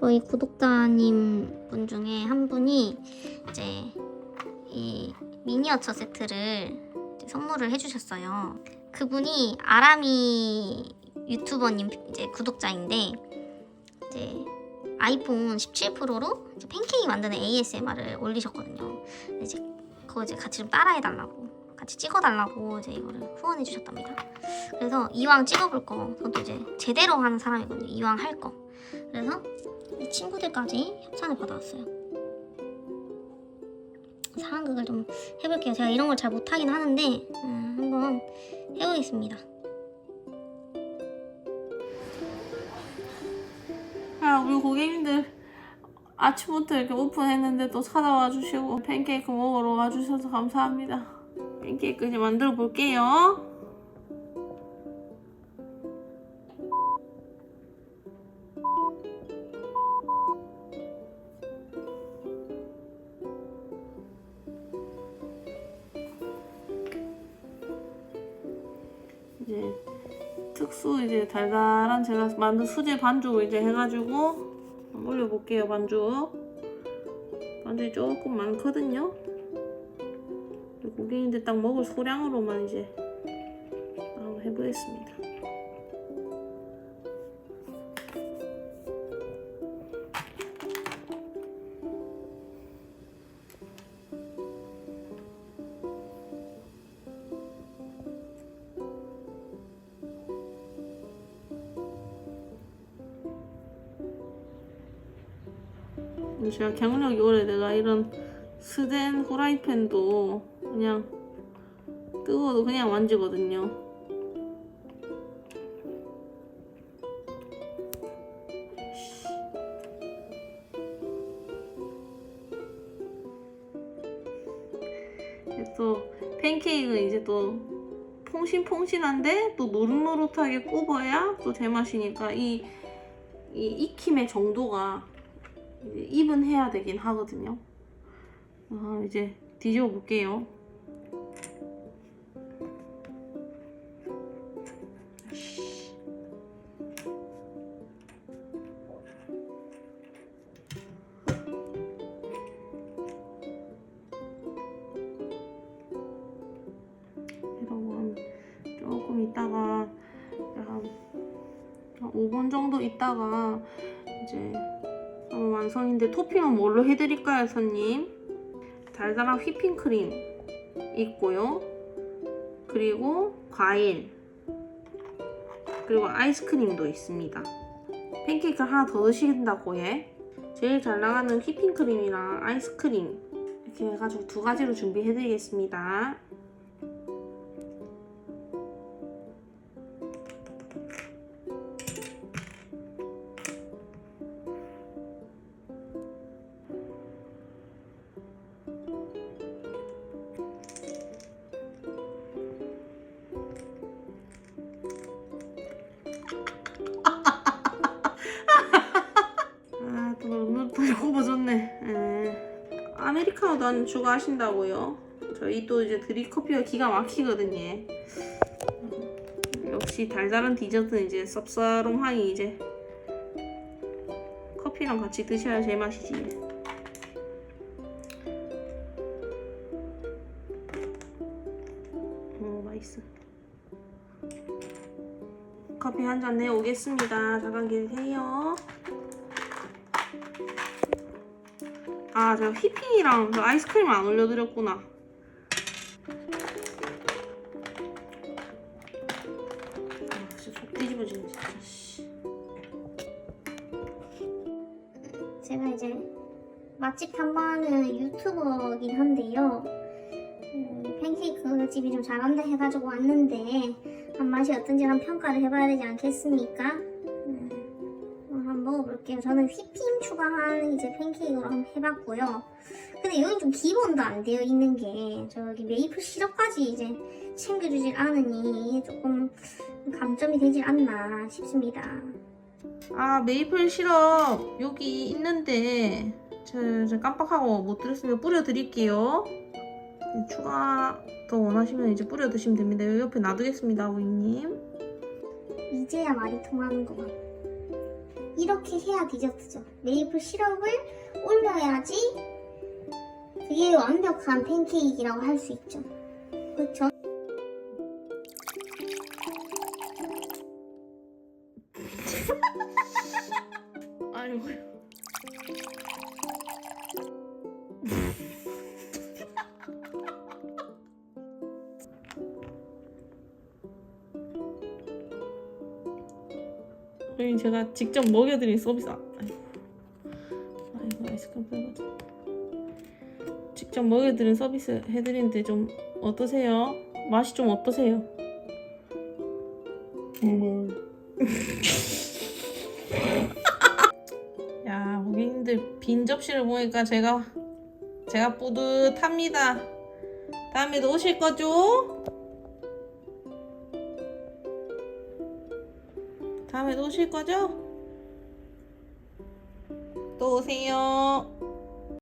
저희 구독자님 분 중에 한 분이 이제 이 미니어처 세트를 선물을 해주셨어요. 그분이 아람이 유튜버님 이제 구독자인데 이제 아이폰 17 프로로 이제 팬케이크 만드는 ASMR을 올리셨거든요. 이제 그거 이제 같이 좀 따라해달라고 같이 찍어달라고 이제 이거를 후원해주셨답니다. 그래서 이왕 찍어볼 거, 저도 이제 제대로 하는 사람이거든요. 이왕 할 거. 그래서 이 친구들까지 협찬을 받아왔어요. 상황극을 좀 해볼게요. 제가 이런 걸 잘 못하긴 하는데 음, 한번 해보겠습니다. 아, 우리 고객님들 아침부터 이렇게 오픈했는데 또 찾아와 주시고 팬케이크 먹으러 와주셔서 감사합니다. 팬케이크 이제 만들어 볼게요. 이제 특수 이제 달달한 제가 만든 수제 반죽을 이제 해가지고 올려볼게요 반죽. 반죽이 조금 많거든요. 고객님들 딱 먹을 소량으로만 이제 한번 해보겠습니다 제가 경력이 오래돼가 이런 스덴 후라이팬도 그냥 뜨거워도 그냥 만지거든요. 또 팬케이크는 이제 또 퐁신퐁신한데 또 노릇노릇하게 굽어야 또 제맛이니까 이, 이 익힘의 정도가 입은 해야 되긴 하거든요. 아, 이제 뒤집어 볼게요. 한 조금 있다가 한, 한 5분 정도 있다가 이제 어, 완성인데 토핑은 뭘로 해드릴까요, 손님? 달달한 휘핑크림 있고요. 그리고 과일 그리고 아이스크림도 있습니다. 팬케이크 하나 더 드신다고 해. 제일 잘 나가는 휘핑크림이랑 아이스크림 이렇게 해가지고 두 가지로 준비해드리겠습니다. 안 추가하신다고요? 저희 또 이제 드립커피가 기가 막히거든요. 음, 역시 달달한 디저트는 이제 쌉싸름하니 이제 커피랑 같이 드셔야 제맛이지. 오, 맛있어. 커피 한 잔 내오겠습니다. 잠깐 계세요. 아, 제가 휘핑이랑 그 아이스크림 안 올려드렸구나. 아. 제가 이제 맛집 탐방하는 유튜버긴 한데요. 음, 팬케이크 집이 좀 잘한다 해가지고 왔는데 한 맛이 어떤지 한 평가를 해봐야 되지 않겠습니까? 먹어볼게요. 저는 휘핑 추가한 이제 팬케이크로 한번 해봤고요. 근데 여기 좀 기본도 안 되어 있는 게 저기 메이플 시럽까지 이제 챙겨주질 않으니 조금 감점이 되질 않나 싶습니다. 아, 메이플 시럽 여기 있는데 저, 저 깜빡하고 못 드렸으면 뿌려드릴게요. 네, 추가 더 원하시면 이제 뿌려 드시면 됩니다. 여기 옆에 놔두겠습니다, 고객님. 이제야 말이 통하는 것 같. 이렇게 해야 디저트죠. 메이플 시럽을 올려야지 그게 완벽한 팬케이크라고 할 수 있죠. 그렇죠? 여기 제가 직접 먹여드린 서비스. 아, 아이고, 아이고 아이스크림 빼거든. 직접 먹여드린 서비스 해드리는데 좀 어떠세요? 맛이 좀 어떠세요? 야, 고객님들 빈 접시를 보니까 제가 제가 뿌듯합니다. 다음에도 오실 거죠? 다음에도 오실 거죠? 또 오세요.